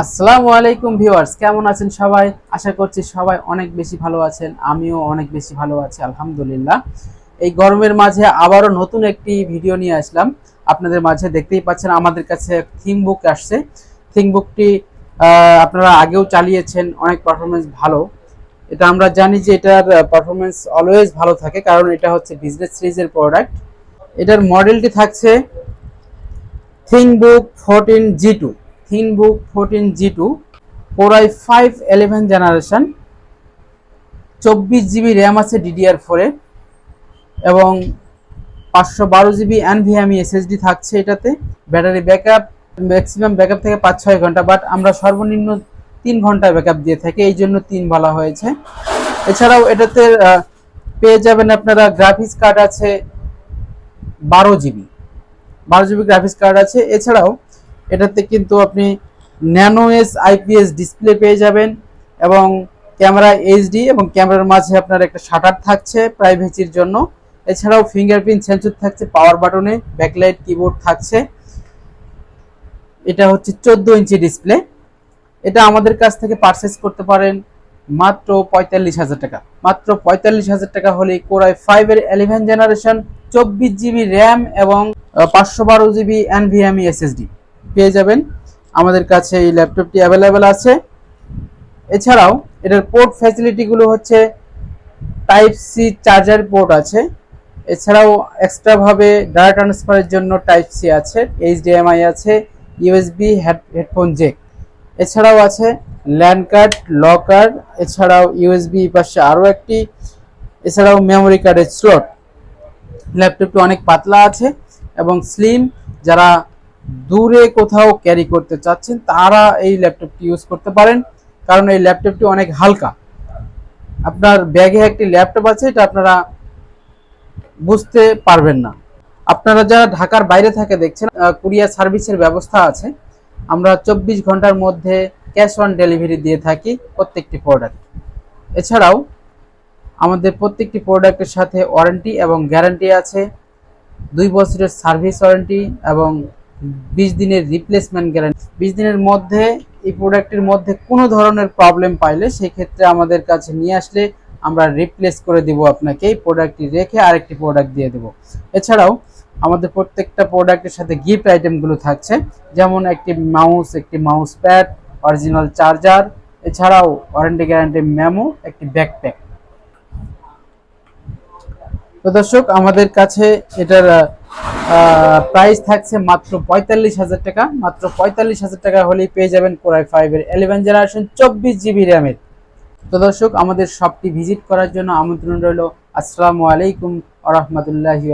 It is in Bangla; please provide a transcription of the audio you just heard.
আসসালামু আলাইকুম ভিউয়ার্স, কেমন আছেন সবাই? আশা করছি সবাই অনেক বেশি ভালো আছেন, আমিও অনেক বেশি ভালো আছি, আলহামদুলিল্লাহ। এই গরমের মাঝে আবারও নতুন একটি ভিডিও নিয়ে আসলাম। আপনাদের মাঝে দেখতেই পাচ্ছেন আমাদের কাছে থিং বুক আসছে। থিং বুকটি আপনারা আগেও চালিয়েছেন, অনেক পারফরমেন্স ভালো। এটা আমরা জানি যে এটার পারফরমেন্স অলওয়েজ ভালো থাকে, কারণ এটা হচ্ছে বিজনেস সিরিজের প্রোডাক্ট এটার মডেলটি থাকছে Thinkbook fourteen G two Thinkbook fourteen G two core i five eleven generation চব্বিশ জিবি র্যাম আছে ডিডিআর ফোরে এবং পাঁচশো বারো জিবি এনভিএমই এসএসডি থাকছে এটাতে, ব্যাটারি ব্যাকআপ ম্যাক্সিমাম ব্যাকআপ থেকে পাঁচ ছয় ঘণ্টা বাট আমরা সর্বনিম্ন তিন ঘণ্টা ব্যাকআপ দিয়ে থাকি, এই জন্য তিন বলা হয়েছে। এছাড়াও এটাতে পেয়ে যাবেন আপনারা গ্রাফিক্স কার্ড আছে বারো জিবি বারো জিবি গ্রাফিক্স কার্ড আছে। এছাড়াও এটাতে কিন্তু আপনি ন্যানো এস আইপিএস ডিসপ্লে পেয়ে যাবেন এবং ক্যামেরা এইচডি এবং ক্যামেরার মাঝে আপনার একটা শাটার থাকছে প্রাইভেসির জন্য। এছাড়াও ফিঙ্গারপ্রিন্ট সেন্সর থাকছে, পাওয়ার বাটনে, ব্যাকলাইট কিবোর্ড থাকছে। এটা হচ্ছে চোদ্দ ইঞ্চি ডিসপ্লে। এটা আমাদের কাছ থেকে পারচেস করতে পারেন মাত্র পঁয়তাল্লিশ হাজার টাকা। মাত্র পঁয়তাল্লিশ হাজার টাকা হলে কোরাই ফাইভ এর ইলেভেন জেনারেশন চব্বিশ জিবি র্যাম এবং পাঁচশো বারো জিবি এনভিএমই এসএসডি পেয়ে যাবেন। আমাদের কাছে এই ল্যাপটপটি অ্যাভেলেবেল আছে। এছাড়াও এটার পোর্ট ফ্যাসিলিটিগুলো হচ্ছে টাইপ সি চার্জার পোর্ট আছে। এছাড়াও এক্সট্রাভাবে ডাটা ট্রান্সফারের জন্য টাইপ সি আছে এইচডিএমআই আছে ইউএসবি হেডফোন জেক এছাড়াও আছে ল্যান্ড কার্ড লকার এছাড়াও ইউএসবি পাশে আরও একটি। এছাড়াও মেমোরি কার্ডের স্লট ল্যাপটপটি অনেক পাতলা আছে এবং স্লিম যারা দূরে কোথাও ক্যারি করতে চাচ্ছেন, তারা এই ল্যাপটপটি ইউজ করতে পারেন। কারণ এই ল্যাপটপটি অনেক হালকা। আপনার ব্যাগে একটি ল্যাপটপ আছে, এটা আপনারা বুঝতে পারবেন না। আপনারা যারা ঢাকার বাইরে থাকে দেখছেন কুরিয়ার সার্ভিসের ব্যবস্থা আছে। আমরা চব্বিশ ঘণ্টার মধ্যে ক্যাশ অন ডেলিভারি দিয়ে থাকি প্রত্যেকটি প্রোডাক্ট এছাড়াও আমাদের প্রত্যেকটি প্রোডাক্টের সাথে ওয়ারেন্টি এবং গ্যারান্টি আছে। দুই বছরের সার্ভিস ওয়ারেন্টি এবং বিশ দিনের রিপ্লেসমেন্ট গ্যারান্টি বিশ দিনের মধ্যে, এই প্রোডাক্টের মধ্যে কোনো ধরনের প্রবলেম পাইলে সেই ক্ষেত্রে আমাদের কাছে নিয়ে আসলে আমরা রিপ্লেস করে দিব আপনাকে, এই প্রোডাক্টটি রেখে আরেকটি প্রোডাক্ট দিয়ে দেবো। এছাড়াও আমাদের প্রত্যেকটা প্রোডাক্টের সাথে গিফট আইটেমগুলো থাকছে, যেমন একটি মাউস একটি মাউস প্যাড অরিজিনাল চার্জার এছাড়াও ওয়ারেন্টি গ্যারান্টি মেমো একটি ব্যাকপ্যাক তো দর্শক, আমাদের কাছে এটার প্রাইস থাকছে মাত্র পঁয়তাল্লিশ হাজার টাকা। মাত্র পঁয়তাল্লিশ হাজার টাকা হলেই পেয়ে যাবেন কোরাই ফাইভের এলেভেন জেনারেশন চব্বিশ জিবি র্যামের তো দর্শক, আমাদের শপটি ভিজিট করার জন্য আমন্ত্রণ রইল। আসসালামু আলাইকুম আ রহমতুল্লাহি